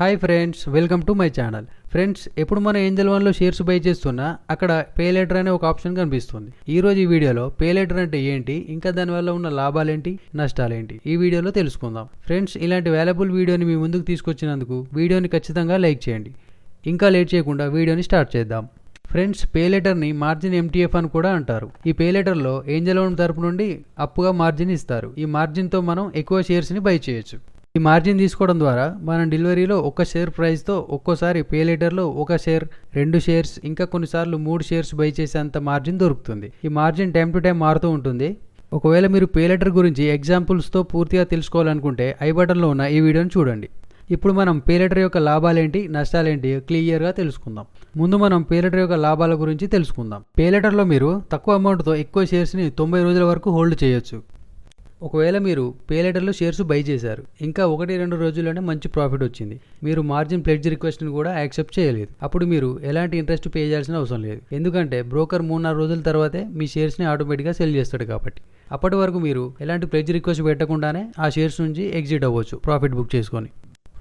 Hi friends welcome to my channel friends ఎప్పుడు మన Angel వన్లో షేర్స్ బై చేస్తున్నా అక్కడ పే లెటర్ అనే ఒక ఆప్షన్ కనిపిస్తుంది. ఈ రోజు ఈ వీడియోలో పే లెటర్ అంటే ఏంటి ఇంకా దానివల్ల ఉన్న లాభాలేంటి నష్టాలేంటి ఈ వీడియోలో తెలుసుకుందాం. ఫ్రెండ్స్ ఇలాంటి వాల్యుబుల్ వీడియోని మీ ముందుకు తీసుకొచ్చినందుకు వీడియోని ఖచ్చితంగా లైక్ చేయండి. ఇంకా లేట్ చేయకుండా వీడియోని స్టార్ట్ చేద్దాం. ఫ్రెండ్స్ పే లెటర్ని మార్జిన్ ఎంటీఎఫ్ అని కూడా అంటారు. ఈ పే లెటర్లో ఏంజల్ లోన్ తరపు నుండి అప్పుగా మార్జిన్ ఇస్తారు. ఈ మార్జిన్తో మనం ఎక్కువ షేర్స్ని బై చేయొచ్చు. ఈ మార్జిన్ తీసుకోవడం ద్వారా మనం డెలివరీలో ఒక షేర్ ప్రైస్తో ఒక్కోసారి పే లెటర్లో ఒక షేర్ రెండు షేర్స్ ఇంకా కొన్నిసార్లు మూడు షేర్స్ బై చేసేంత మార్జిన్ దొరుకుతుంది. ఈ మార్జిన్ టైం టు టైం మారుతూ ఉంటుంది. ఒకవేళ మీరు పే లెటర్ గురించి ఎగ్జాంపుల్స్తో పూర్తిగా తెలుసుకోవాలనుకుంటే ఐ బటన్లో ఉన్న ఈ వీడియోని చూడండి. ఇప్పుడు మనం పే లెటర్ యొక్క లాభాలేంటి నష్టాలేంటి క్లియర్గా తెలుసుకుందాం. ముందు మనం పే లెటర్ యొక్క లాభాల గురించి తెలుసుకుందాం. పే లెటర్లో మీరు తక్కువ అమౌంట్తో ఎక్కువ షేర్స్ని తొంభై రోజుల వరకు హోల్డ్ చేయొచ్చు. ఒకవేళ మీరు పే లెటర్లో షేర్స్ బై చేశారు ఇంకా ఒకటి రెండు రోజుల్లోనే మంచి ప్రాఫిట్ వచ్చింది. మీరు మార్జిన్ ప్లెడ్జ్ రిక్వెస్ట్ని కూడా యాక్సెప్ట్ చేయలేదు. అప్పుడు మీరు ఎలాంటి ఇంట్రెస్ట్ పే చేయాల్సిన అవసరం లేదు. ఎందుకంటే బ్రోకర్ మూడున్నర రోజుల తర్వాతే మీ షేర్స్ని ఆటోమేటిక్గా సెల్ చేస్తాడు కాబట్టి. అప్పటి వరకు మీరు ఎలాంటి ప్లెడ్జ్ రిక్వెస్ట్ పెట్టకుండానే ఆ షేర్స్ నుంచి ఎగ్జిట్ అవ్వచ్చు ప్రాఫిట్ బుక్ చేసుకొని.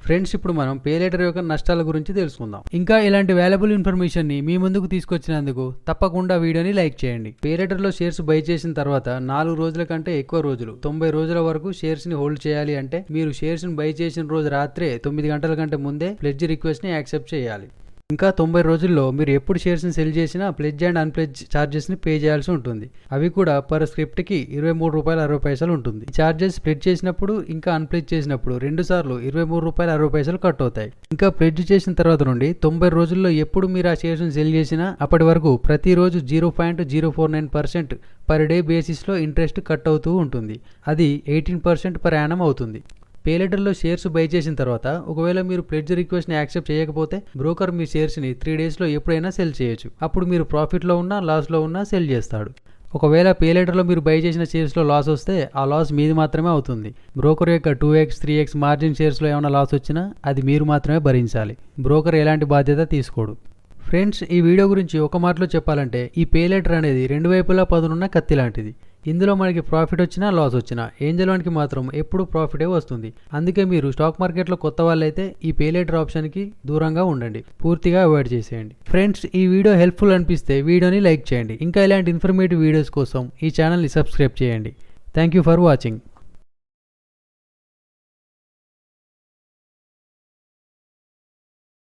ఫ్రెండ్స్ ఇప్పుడు మనం పే లెటర్ యొక్క నష్టాల గురించి తెలుసుకుందాం. ఇంకా ఇలాంటి వాల్యుబుల్ ఇన్ఫర్మేషన్ని మీ ముందుకు తీసుకొచ్చినందుకు తప్పకుండా వీడియోని లైక్ చేయండి. పే లెటర్లో షేర్స్ బై చేసిన తర్వాత నాలుగు రోజుల కంటే ఎక్కువ రోజులు తొంభై రోజుల వరకు షేర్స్ని హోల్డ్ చేయాలి అంటే మీరు షేర్స్ని బై చేసిన రోజు రాత్రే తొమ్మిది గంటల కంటే ముందే ప్లెడ్జ్ రిక్వెస్ట్ని యాక్సెప్ట్ చేయాలి. ఇంకా తొంభై రోజుల్లో మీరు ఎప్పుడు షేర్స్ని సెల్ చేసినా ప్లెజ్ అండ్ అన్ప్లెజ్ ఛార్జెస్ని పే చేయాల్సి ఉంటుంది. అవి కూడా పర్ స్క్రిప్ట్కి ఇరవై మూడు రూపాయల అరవై పైసలు ఉంటుంది. ఛార్జెస్ ప్లెడ్ చేసినప్పుడు ఇంకా అన్ప్లెజ్ చేసినప్పుడు రెండు సార్లు ఇరవై మూడు రూపాయల అరవై పైసలు కట్ అవుతాయి. ఇంకా ప్లెడ్జ్ చేసిన తర్వాత నుండి తొంభై రోజుల్లో ఎప్పుడు మీరు ఆ షేర్స్ని సెల్ చేసినా అప్పటి వరకు ప్రతిరోజు zero point zero four nine percent per day బేసిస్లో ఇంట్రెస్ట్ కట్ అవుతూ ఉంటుంది. అది ఎయిటీన్ పర్సెంట్ పర్ యానం అవుతుంది. పే లెటర్లో షేర్స్ బై చేసిన తర్వాత ఒకవేళ మీరు ప్లెడ్జ్ రిక్వెస్ట్ని యాక్సెప్ట్ చేయకపోతే బ్రోకర్ మీ షేర్స్ని త్రీ డేస్లో ఎప్పుడైనా సెల్ చేయొచ్చు. అప్పుడు మీరు ప్రాఫిట్లో ఉన్నా లాస్లో ఉన్నా సెల్ చేస్తాడు. ఒకవేళ పే లెటర్లో మీరు బై చేసిన షేర్స్లో లాస్ వస్తే ఆ లాస్ మీది మాత్రమే అవుతుంది. బ్రోకర్ యొక్క two x three x margin షేర్స్లో ఏమైనా లాస్ వచ్చినా అది మీరు మాత్రమే భరించాలి. బ్రోకర్ ఎలాంటి బాధ్యత తీసుకోడు. ఫ్రెండ్స్ ఈ వీడియో గురించి ఒక మాటలో చెప్పాలంటే ఈ పే లెటర్ అనేది రెండు వైపులా పదునున్న కత్తి లాంటిది. ఇందులో మనకి ప్రాఫిట్ వచ్చినా లాస్ వచ్చినా ఏంజల్ వన్కి మాత్రం ఎప్పుడు ప్రాఫిటే వస్తుంది. అందుకే మీరు స్టాక్ మార్కెట్లో కొత్త వాళ్ళైతే ఈ పేలేటర్ ఆప్షన్కి దూరంగా ఉండండి. పూర్తిగా అవాయిడ్ చేసేయండి. ఫ్రెండ్స్ ఈ వీడియో హెల్ప్ఫుల్ అనిపిస్తే వీడియోని లైక్ చేయండి. ఇంకా ఇలాంటి ఇన్ఫర్మేటివ్ వీడియోస్ కోసం ఈ ఛానల్ని సబ్స్క్రైబ్ చేయండి. Thank you for watching.